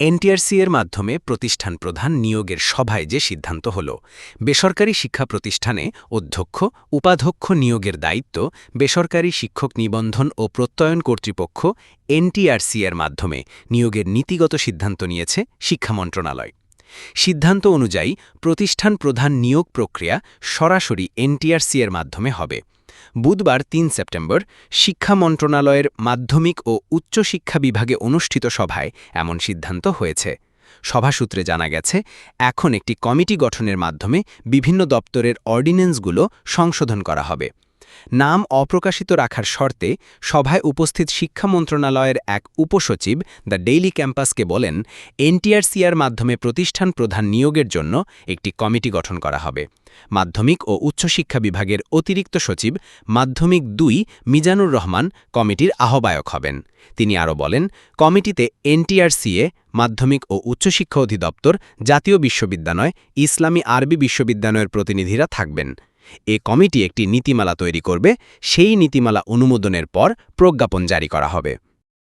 NTRC এর মাধ্যমে প্রতিষ্ঠান প্রধান নিয়োগের সভায় যে সিদ্ধান্ত হল, বেসরকারি শিক্ষা প্রতিষ্ঠানে অধ্যক্ষ, উপাধ্যক্ষ নিয়োগের দায়িত্ব, বেসরকারি শিক্ষক নিবন্ধন ও প্রত্যয়ন কর্তৃপক্ষ এনটিআরসি এর মাধ্যমে নিয়োগের নীতিগত সিদ্ধান্ত নিয়েছে শিক্ষা মন্ত্রণালয়। সিদ্ধান্ত অনুযায়ী প্রতিষ্ঠান প্রধান নিয়োগ প্রক্রিয়া সরাসরি এনটিআরসি এর মাধ্যমে হবে। বুধবার তিন সেপ্টেম্বর শিক্ষা মন্ত্রণালয়ের মাধ্যমিক ও উচ্চ শিক্ষা বিভাগে অনুষ্ঠিত সভায় এমন সিদ্ধান্ত হয়েছে। সভাসূত্রে জানা গেছে, এখন একটি কমিটি গঠনের মাধ্যমে বিভিন্ন দপ্তরের অর্ডিন্যান্সগুলো সংশোধন করা হবে। নাম অপ্রকাশিত রাখার শর্তে সভায় উপস্থিত শিক্ষা মন্ত্রণালয়ের এক উপসচিব দ্য ডেইলি ক্যাম্পাসকে বলেন, এনটিআরসিআর মাধ্যমে প্রতিষ্ঠান প্রধান নিয়োগের জন্য একটি কমিটি গঠন করা হবে। মাধ্যমিক ও উচ্চশিক্ষা বিভাগের অতিরিক্ত সচিব মাধ্যমিক দুই মিজানুর রহমান কমিটির আহ্বায়ক হবেন। তিনি আরও বলেন, কমিটিতে এনটিআরসিএ, মাধ্যমিক ও উচ্চশিক্ষা অধিদপ্তর, জাতীয় বিশ্ববিদ্যালয়, ইসলামী আরবি বিশ্ববিদ্যালয়ের প্রতিনিধিরা থাকবেন। এ কমিটি একটি নীতিমালা তৈরি করবে সেই নীতিমালা অনুমোদনের পর প্রজ্ঞাপন জারি করা হবে।